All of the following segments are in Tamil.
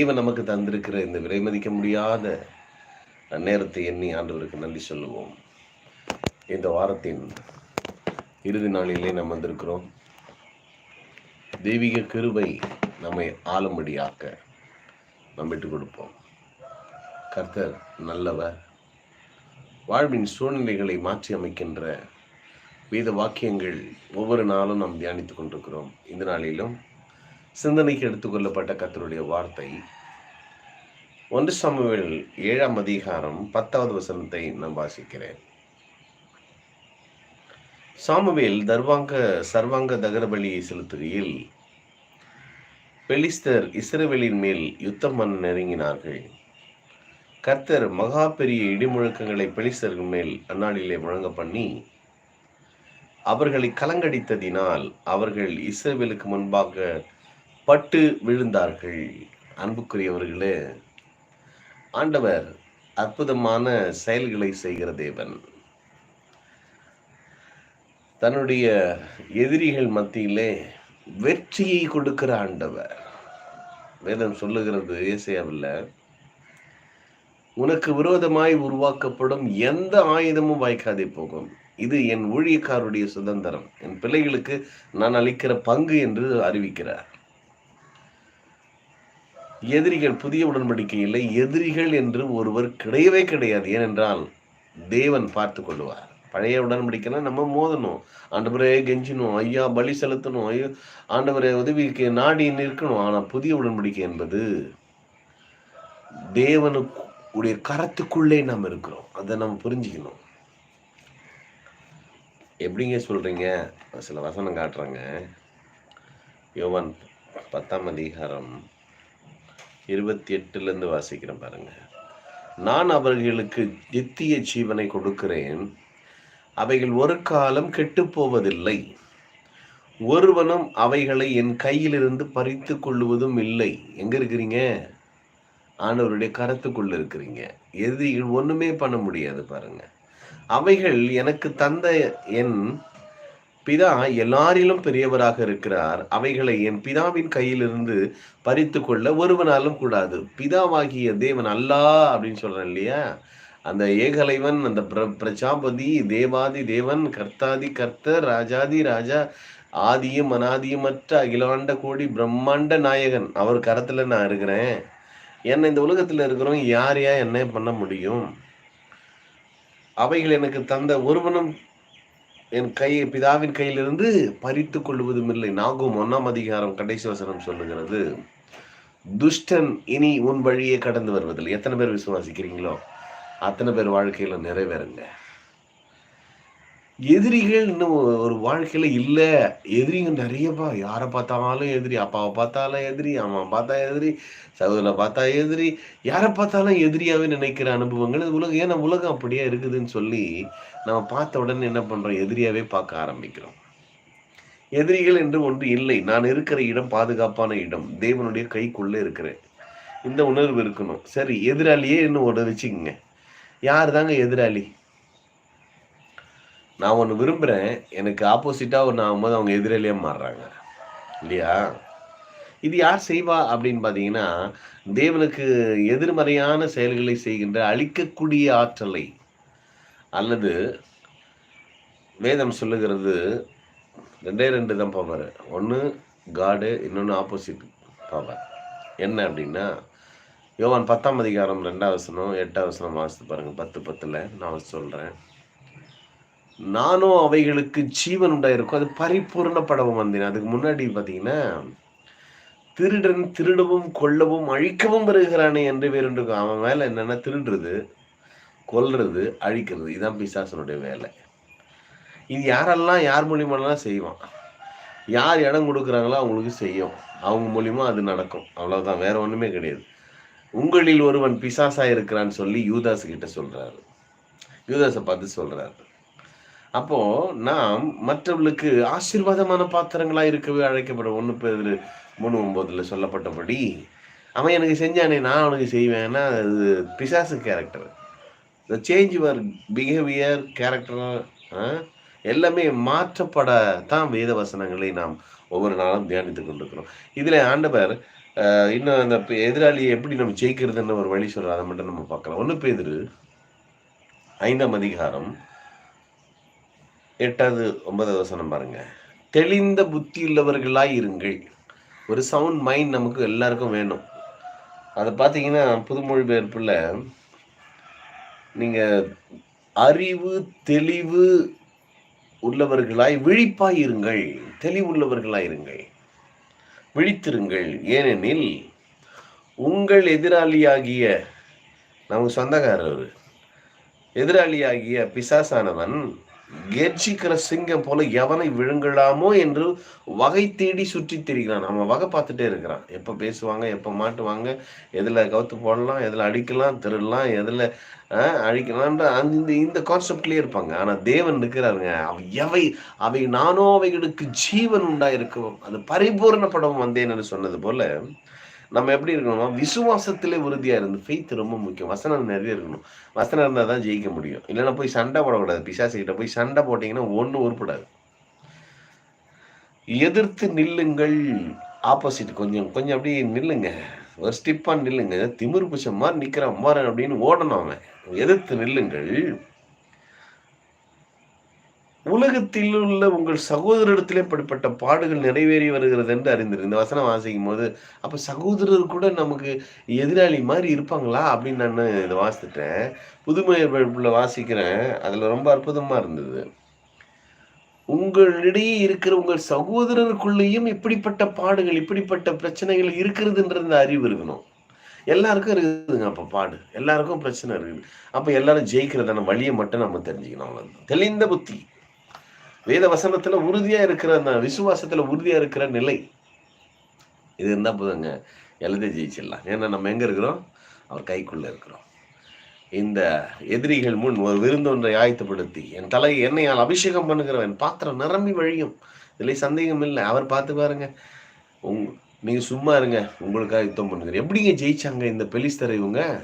இவன் நமக்கு தந்திருக்கிற இந்த விலைமதிக்க முடியாத நேரத்தை எண்ணி ஆண்டவருக்கு நன்றி சொல்லுவோம். இந்த வாரத்தின் இறுதி நாளிலே நாம் வந்திருக்கிறோம். தெய்வீக கிருபை நம்மை ஆளும்படியாக்க நாம் விட்டு கொடுப்போம். கர்த்தர் நல்லவர். வாழ்வின் சூழ்நிலைகளை மாற்றி அமைக்கின்ற வேத வாக்கியங்கள் ஒவ்வொரு நாளும் நாம் தியானித்துக் கொண்டிருக்கிறோம். இந்த நாளிலும் சிந்தனைக்கு எடுத்துக்கொள்ளப்பட்ட கர்த்தருடைய வார்த்தை. ஒன்று சமூகல் ஏழாம் அதிகாரம் பத்தாவது வசனத்தை நான் வாசிக்கிறேன். சாமுவேல் தர்வாங்க சர்வாங்க தகரபலியை செலுத்துகையில் பெலிஸ்தர் இஸ்ரவேலின் மேல் யுத்தம் பண்ண நெருங்கினார்கள். கர்த்தர் மகா பெரிய இடிமுழக்கங்களை பெலிஸ்தர்கள் மேல் அந்நாளிலே முழங்க பண்ணி அவர்களை கலங்கடித்ததினால் அவர்கள் இஸ்ரேவேலுக்கு முன்பாக பட்டு விழுந்தார்கள். அன்புக்குரியவர்களே ஆண்டவர் அற்புதமான செயல்களை செய்கிற தேவன். தன்னுடைய எதிரிகள் மத்தியிலே வெற்றியை கொடுக்கிற ஆண்டவர். வேதம் சொல்லுகிறது ஏசையாவில் உனக்கு விரோதமாய் உருவாக்கப்படும் எந்த ஆயுதமும் வாய்க்காதே போகும். இது என் ஊழியக்காருடைய சுதந்திரம். என் பிள்ளைகளுக்கு நான் அளிக்கிற பங்கு என்று அறிவிக்கிறார். எதிரிகள் புதிய உடன்படிக்கையில் எதிரிகள் என்று ஒருவர் கிடையவே கிடையாது. ஏனென்றால் தேவன் பார்த்து கொள்வார் பழைய உடன்படிக்கைனா நம்ம மோதணும். ஆண்டவரே கெஞ்சணும் ஐயா பலி செலுத்தணும். ஐயோ ஆண்டவரே உதவிக்கு நாடி நிற்கணும். ஆனால் புதிய உடன்படிக்கை என்பது தேவனுடைய கரத்துக்குள்ளே நாம் இருக்கிறோம். அதை நம்ம புரிஞ்சுக்கணும். எப்படிங்க சொல்கிறீங்க சில வசனம் காட்டுறாங்க. யோவான் பத்தாம் அதிகாரம் இருபத்தி எட்டுலேருந்து வாசிக்கிறேன் பாருங்க. நான் அவர்களுக்கு நித்திய ஜீவனை கொடுக்கிறேன். அவைகள் ஒரு காலம் கெட்டு போவதில்லை ஒருவனும் அவைகளை என் கையிலிருந்து பறித்து கொள்ளுவதும் இல்லை. எங்க இருக்கிறீங்க? ஆண்டவருடைய கரத்துக்குள்ள இருக்கிறீங்க. எதிரிகள் ஒண்ணுமே பண்ண முடியாது பாருங்க. அவைகள் எனக்கு தந்த என் பிதா எல்லாரிலும் பெரியவராக இருக்கிறார். அவைகளை என் பிதாவின் கையிலிருந்து பறித்து கொள்ள ஒருவனாலும் கூடாது. பிதாவாகிய தேவன் அல்லா அப்படின்னு சொல்றேன் இல்லையா? அந்த ஏகலைவன் அந்த பிர பிரஜாபதி தேவாதி தேவன் கர்த்தாதி கர்த்தர் ராஜாதி ராஜா ஆதியும் அனாதியுமற்ற அகிலாண்ட கோடி பிரம்மாண்ட நாயகன். அவர் கரத்துல நான் இருக்கிறேன். என்னை இந்த உலகத்துல இருக்கிறோம் யார் யார் என்ன பண்ண முடியும்? அவைகள் எனக்கு தந்த ஒருவனும் என் கை பிதாவின் கையிலிருந்து பறித்து கொள்வதும் இல்லை நாகும் ஒன்னாம் அதிகாரம் கடைசி வசனம் சொல்லுகிறது. துஷ்டன் இனி உன் வழியே கடந்து வருவதில்லை. எத்தனை பேர் விசுவாசிக்கிறீங்களோ அத்தனை பேர் வாழ்க்கையில நிறைவேறுங்க. எதிரிகள் இன்னும் ஒரு வாழ்க்கையில இல்லை. எதிரிங்க நிறையப்பா. யாரை பார்த்தாலும் எதிரி அப்பாவை பார்த்தாலும் எதிரி அம்மா பார்த்தா எதிரி சகோதரனை பார்த்தா எதிரி யாரை பார்த்தாலும் எதிரியாவே நினைக்கிற அனுபவங்கள் இது உலகம். ஏன்னா உலகம் அப்படியே இருக்குதுன்னு சொல்லி நம்ம பார்த்த உடனே என்ன பண்றோம்? எதிரியாவே பார்க்க ஆரம்பிக்கிறோம். எதிரிகள் என்று ஒன்று இல்லை. நான் இருக்கிற இடம் பாதுகாப்பான இடம். தேவனுடைய கைக்குள்ளே இருக்கிறேன். இந்த உணர்வு இருக்கணும். சரி எதிராளியே இன்னும் ஒன்று வச்சுக்கோங்க. யார் தாங்க எதிராளி? நான் ஒன்று விரும்புகிறேன் எனக்கு ஆப்போசிட்டாக ஒன்று ஆகும்போது அவங்க எதிரிலேயே மாறுறாங்க. இல்லையா? இது யார் செய்வா அப்படின்னு பார்த்தீங்கன்னா தேவனுக்கு எதிர்மறையான செயல்களை செய்கின்ற அழிக்கக்கூடிய ஆற்றலை அல்லது வேதம் சொல்லுகிறது ரெண்டே ரெண்டு தான் பவர் ஒன்று காடு இன்னொன்று ஆப்போசிட் பவர் என்ன அப்படின்னா யோவான் பத்தாம் அதிகாரம் ரெண்டாவசனம் வசனம் எட்டாம் வசனம் வாசித்து பாருங்கள் பத்து பத்தில் நான் சொல்கிறேன் நானும் அவைகளுக்கு ஜீவன் உண்டாயிருக்கும். அது பரிபூர்ணப்படவும் வந்தேன். அதுக்கு முன்னாடி பார்த்தீங்கன்னா திருடன் திருடவும் கொல்லவும் அழிக்கவும் வருகிறானே என்று வேறு அவன் வேலை என்னென்னா திருடுறது கொல்றது அழிக்கிறது. இதுதான் பிசாசனுடைய வேலை. இது யாரெல்லாம் யார் மூலியமாலாம் செய்வான்? யார் இடம் கொடுக்குறாங்களோ அவங்களுக்கு செய்யும். அவங்க மூலியமா அது நடக்கும். அவ்வளவுதான். வேற ஒன்றுமே கிடையாது. உங்களில் ஒருவன் பிசாசாக இருக்கிறான்னு சொல்லி யூதாஸ் கிட்ட சொல்றாரு. யூதாஸை பார்த்து சொல்றாரு. அப்போ நாம் மற்றவர்களுக்கு ஆசீர்வாதமான பாத்திரங்களா இருக்கவே அழைக்கப்படும் ஒன்று பேர் மூணு ஒன்பதுல சொல்லப்பட்டபடி அவன் எனக்கு செஞ்சானே நான் அவனுக்கு செய்வேன்னா அது பிசாசு character the change your behaviour character எல்லாமே மாற்றப்படத்தான் வேத வசனங்களை நாம் ஒவ்வொரு நாளும் தியானித்து கொண்டிருக்கிறோம். இதில் ஆண்டவர் இன்னும் அந்த எதிராளியை எப்படி நம்ம ஜெயிக்கிறதுன்னு ஒரு வழி சொல்கிறோம் அதை மட்டும் நம்ம பார்க்கலாம். ஒன்று பேர் ஐந்தாம் அதிகாரம் எட்டாவது ஒன்பதாவது வசனம் பாருங்க. தெளிந்த புத்தி உள்ளவர்களாய் இருங்கள். ஒரு சவுண்ட் மைண்ட் நமக்கு எல்லாருக்கும் வேணும். அதை பார்த்தீங்கன்னா புதுமொழிபெயர்ப்பில் நீங்கள் அறிவு தெளிவு உள்ளவர்களாய் விழிப்பாய் இருங்கள். தெளிவுள்ளவர்களாய் இருங்கள். விழித்திருங்கள். ஏனெனில் உங்கள் எதிராளியாகிய நமக்கு சொந்தக்காரர் எதிராளியாகிய பிசாசானவன் கெர்ச்சிக்கிற சிங்கம் போல எவனை விழுங்கலாமோ என்று வகை தேடி சுற்றி திரிகிறான். நம்ம வகை பார்த்துட்டே இருக்கிறான். எப்போ பேசுவாங்க எப்போ மாட்டுவாங்க எதில் கவுத்து போடலாம் எதில் அடிக்கலாம் திருடலாம் எதில் ஆஹ், அந்த இந்த இந்த கான்செப்ட்லயே இருப்பாங்க. ஆனால் தேவன் இருக்கிறாருங்க அவ எவை அவை நானோ அவைகளுக்கு ஜீவன் உண்டாயிருக்கும். அது பரிபூரணப்படவும் வந்தேன் என்று சொன்னது போல நம்ம எப்படி இருக்கணும்னா விசுவாசத்திலே உறுதியாக இருந்து ஃபெய்த் ரொம்ப முக்கியம். வசனம் நிறைய இருக்கணும். வசனம் இருந்தால் தான் ஜெயிக்க முடியும். இல்லைன்னா போய் சண்டை போடக்கூடாது. பிசாசிக்கிட்ட போய் சண்டை போட்டிங்கன்னா ஒன்றும் உருப்படாது. எதிர்த்து நில்லுங்கள். ஆப்போசிட் கொஞ்சம் கொஞ்சம் அப்படியே நில்லுங்க. ஒரு ஸ்டிப்பாக நில்லுங்க. திமிர் பிடிச்ச மாதிரி நிற்கிறான் மாறன் அப்படின்னு ஓடணும் அவன். எதிர்த்து நில்லுங்கள். உலகத்தில் உள்ள உங்கள் சகோதரத்திலே இப்படிப்பட்ட பாடுகள் நிறைவேறி வருகிறது என்று அறிந்திருக்கு இந்த வசனம் வாசிக்கும் போது அப்ப சகோதரர் கூட நமக்கு எதிராளி மாதிரி இருப்பாங்களா அப்படின்னு நான் இதை வாசித்துட்டேன். புதுமை பைபிள்ல வாசிக்கிறேன். அதுல ரொம்ப அற்புதமா இருந்தது. உங்களிடையே இருக்கிற உங்கள் சகோதரருக்குள்ளேயும் இப்படிப்பட்ட பாடுகள் இப்படிப்பட்ட பிரச்சனைகள் இருக்கிறதுன்ற அந்த அறிவு இருக்கணும். எல்லாருக்கும் இருக்குதுங்க அப்போ பாடு. எல்லாருக்கும் பிரச்சனை இருக்குது. அப்போ எல்லாரும் ஜெயிக்கிறதான வழியை மட்டும் நம்ம தெரிஞ்சுக்கணும் அவ்வளவுதான். தெளிந்த புத்தி. வேத வசனத்துல உறுதியா இருக்கிற அந்த விசுவாசத்துல உறுதியா இருக்கிற நிலை. இது இருந்தா போதுங்க. எல்லாத்தையும் ஜெயிச்சிடலாம். ஏன்னா நம்ம எங்க இருக்கிறோம்? அவர் கைக்குள்ள இருக்கிறோம். இந்த எதிரிகள் முன் ஒரு விருந்தொன்றை ஆயத்தப்படுத்தி என் தலை என்னையால் அபிஷேகம் பண்ணுகிறவன் பாத்திரம் நிரம்பி வழியும். இதுல சந்தேகம் இல்லை. அவர் பார்த்து பாருங்க. உங் நீங்க சும்மா இருங்க. உங்களுக்காக யுத்தம் பண்ணுங்க எப்படிங்க ஜெயிச்சாங்க இந்த பெலிஸ்தர் இவங்க?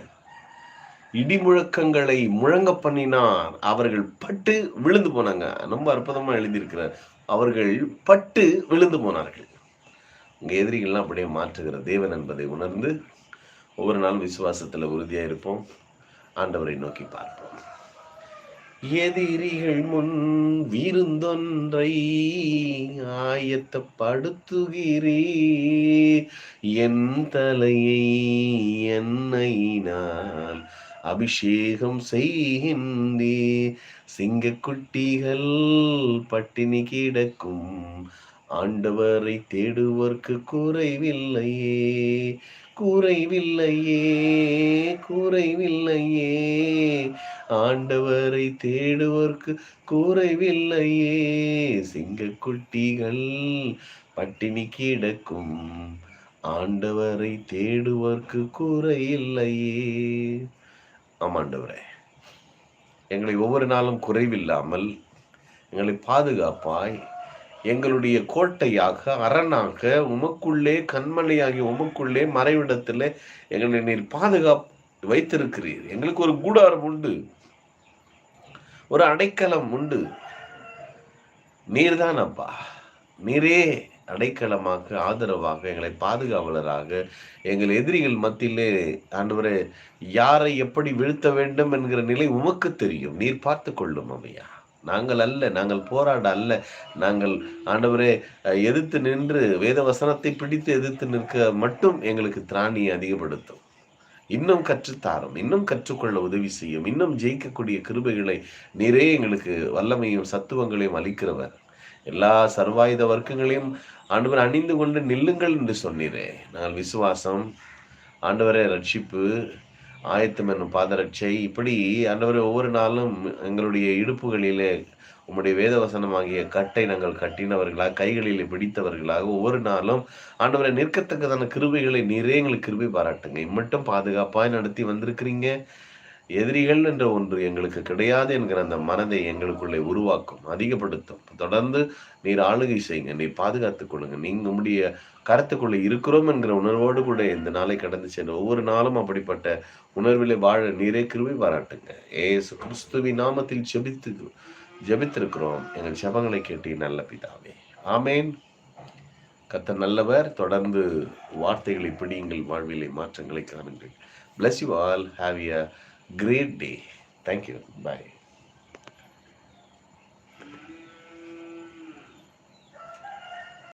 இடி முழக்கங்களை முழங்க பண்ணினார். அவர்கள் பட்டு விழுந்து போனாங்க. ரொம்ப அற்புதமா எழுதியிருக்கிறார். அவர்கள் பட்டு விழுந்து போனார்கள். உங்க எதிரிகள்லாம் அப்படியே மாற்றுகிற தேவன் என்பதை உணர்ந்து ஒவ்வொரு நாளும் விசுவாசத்துல உறுதியா இருப்போம். ஆண்டவரை நோக்கி பார்ப்போம். எதிரிகள் முன் விருந்தொன்றை ஆயத்தப்படுத்துகிறீ என் தலையை எண்ணெயினால் அபிஷேகம் செய்கின்றே. சிங்கக்குட்டிகள் பட்டினி கிடக்கும். ஆண்டவரை தேடுவோர்க்கு குறைவில்லையே. குறைவில்லையே குறைவில்லையே. ஆண்டவரை தேடுவோர்க்கு குறைவில்லையே. சிங்கக்குட்டிகள் பட்டினி கிடக்கும். ஆண்டவரை தேடுவோர்க்கு குறையில்லையே. ஆமாண்டவரே. எங்களை ஒவ்வொரு நாளும் குறைவில்லாமல் எங்களை பாதுகாப்பாய் எங்களுடைய கோட்டையாக அரணாக உமக்குள்ளே கண்மலையாகி உமக்குள்ளே மறைவிடத்தில் எங்களை நீர் பாதுகாப்பு வைத்திருக்கிறீர். எங்களுக்கு ஒரு கூடாரம் உண்டு. ஒரு அடைக்கலம் உண்டு. நீர்தான் அப்பா. நீரே அடைக்கலமாக ஆதரவாக எங்களை பாதுகாவலராக எங்கள் எதிரிகள் மத்தியிலே ஆண்டவரே யாரை எப்படி வீழ்த்த வேண்டும் என்கிற நிலை உமக்கு தெரியும். நீர் பார்த்து கொள்ளும் அவையா. நாங்கள் அல்ல நாங்கள் போராட அல்ல. நாங்கள் ஆண்டவரே எதிர்த்து நின்று வேத வசனத்தை பிடித்து எதிர்த்து நிற்க மட்டும் எங்களுக்கு திராணியை அதிகப்படுத்தும். இன்னும் கற்றுத்தாரும் இன்னும் கற்றுக்கொள்ள உதவி செய்யும் இன்னும் ஜெயிக்கக்கூடிய கிருபைகளை நிறைய எங்களுக்கு வல்லமையும் சத்துவங்களையும் அளிக்கிறவர். எல்லா சர்வாயுத வர்க்கங்களையும் ஆண்டவர் அணிந்து கொண்டு நில்லுங்கள் என்று சொன்னீரே. நாங்கள் விசுவாசம் ஆண்டவரே ரட்சிப்பு ஆயத்தம் என்னும் பாதரட்சை இப்படி ஆண்டவரே ஒவ்வொரு நாளும் எங்களுடைய இடுப்புகளிலே உம்முடைய வேதவசனமாகிய கட்டை நாங்கள் கட்டினவர்களாக கைகளிலே பிடித்தவர்களாக ஒவ்வொரு நாளும் ஆண்டவரை நிற்கத்தக்கதான கிருபைகளை நீரே எங்களுக்கு கிருபை பாராட்டுங்க. இம்மட்டும் பாதுகாப்பாய் நடத்தி வந்திருக்கிறீங்க. எதிரிகள் என்ற ஒன்று எங்களுக்கு கிடையாது என்கிற அந்த மனதை எங்களுக்குள்ளே உருவாக்கும். அதிகப்படுத்தும். தொடர்ந்து நீர் ஆளுகை செய்யுங்க. நீ பாதுகாத்துக் கொள்ளுங்க. நீங்க உங்களுடைய கருத்துக்குள்ளே இருக்கிறோம் என்கிற உணர்வோடு கூட இந்த நாளை கடந்து சென்று ஒவ்வொரு நாளும் அப்படிப்பட்ட உணர்விலே வாழ நீரே கிருவை பாராட்டுங்க. ஏசு கிறிஸ்துவி நாமத்தில் ஜெபித்து ஜெபித்திருக்கிறோம். எங்கள் ஜபங்களை கேட்டு நல்ல பிதாவே. ஆமேன். கத்த நல்லவர். தொடர்ந்து வார்த்தைகளை பிடியுங்கள். வாழ்விலை மாற்றங்களை காணுங்கள். Bless you all have a great day. Thank you. Bye.